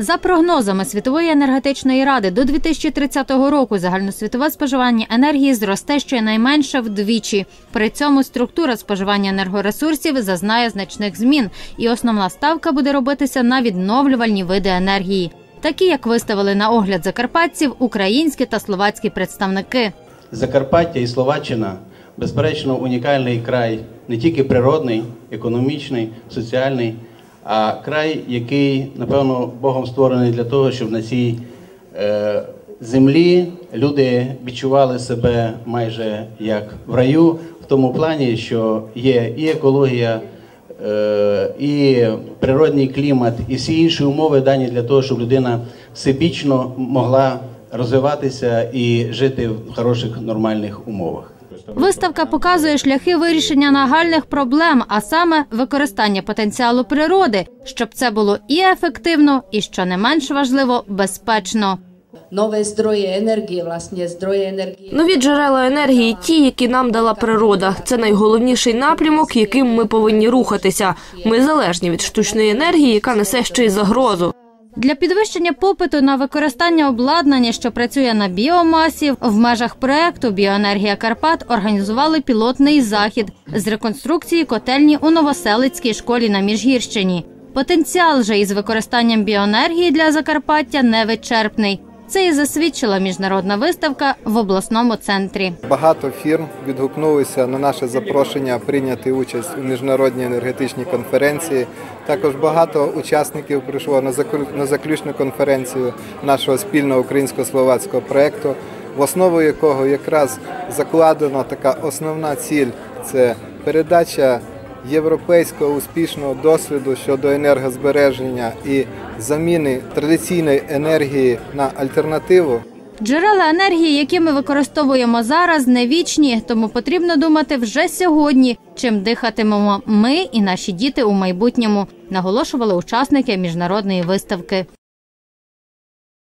За прогнозами Світової енергетичної ради до 2030 року загальносвітове споживання енергії зросте щонайменше вдвічі. При цьому структура споживання енергоресурсів зазнає значних змін, і основна ставка буде робитися на відновлювальні види енергії, такі як виставили на огляд закарпатців українські та словацькі представники. Закарпаття і Словаччина безперечно унікальний край, не тільки природний, економічний, соціальний, а край, який, напевно, Богом створений для того, щоб на цій е, землі люди відчували себе майже як в раю, в тому плані, що є і екологія. е, І природний клімат, і всі інші умови дані для того, щоб людина всебічно могла розвиватися і жити в хороших нормальних умовах. Виставка показує шляхи вирішення нагальних проблем, а саме використання потенціалу природи, щоб це було і ефективно, і що не менш важливо, безпечно. nové zdroje energie, vlastně zdroje energie. Нові джерела енергії, ті, які нам дала природа. Це найголовніший напрямок, яким ми повинні рухатися. Ми залежні від штучної енергії, яка несе ще й загрозу. Для підвищення попиту на використання обладнання, що працює на біомасі, в межах проекту Біоенергія Карпат організували пілотний захід з реконструкції котельні у Новоселицькій школі на Міжгірщині. Потенціал же із використанням біоенергії для Закарпаття невичерпний. Це і засвідчила міжнародна виставка в обласному центрі. Багато фірм відгукнулися на наше запрошення прийняти участь у міжнародній енергетичній конференції. Також багато учасників прийшло на заключну конференцію нашого спільного українсько-словацького проєкту, в основу якого якраз закладена така основна ціль це передача європейського успішного досвіду щодо енергозбереження і заміни традиційної енергії на альтернативу. Джерела енергії, які ми використовуємо зараз, не вічні, тому потрібно думати вже сьогодні, чим дихатимемо ми і наші діти у майбутньому, наголошували учасники міжнародної виставки.